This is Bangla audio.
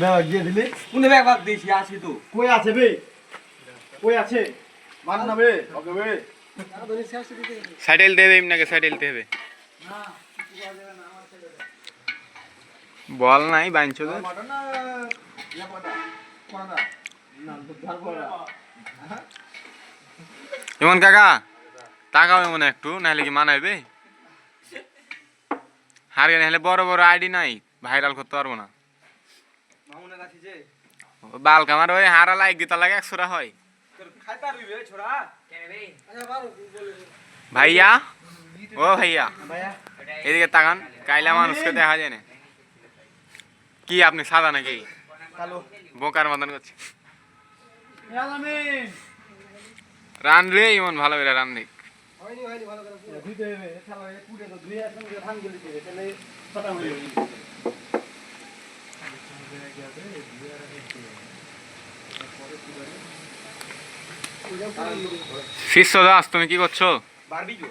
ব্যাগ দিয়ে দিলি। কোনে ব্যাগ ভাগ দিয়েছি আসি তো। কই আছে বে? কই আছে? মান না বে? ওকে বে? সাইডেল দেবে নাকি সাইডেল দিয়ে হবে বল নাই বাঞ্চ তো। এমন কাকা তাকাও এমন একটু নাহলে কি মানাইবে? হারিয়ে নাহলে বড় বড় আইডি নাই ভাইরাল করতে পারব না। বাল কামার ওই হারা লাইক দিতে লাগে হয়। ছোড়া? কেন বে? আচ্ছা ভাইয়া? ও ভাইয়া। ভাইয়া। এদিকে তাকান কাইলা মানুষকে দেখা যায় না। কি আপনি সাদা নাকি? বোকার মতন করছে। আলামিন রান রে ইমন ভালো করে রান দিক ভালো করে শিষ্য দাস তুমি কি করছ? বারবিকিউ।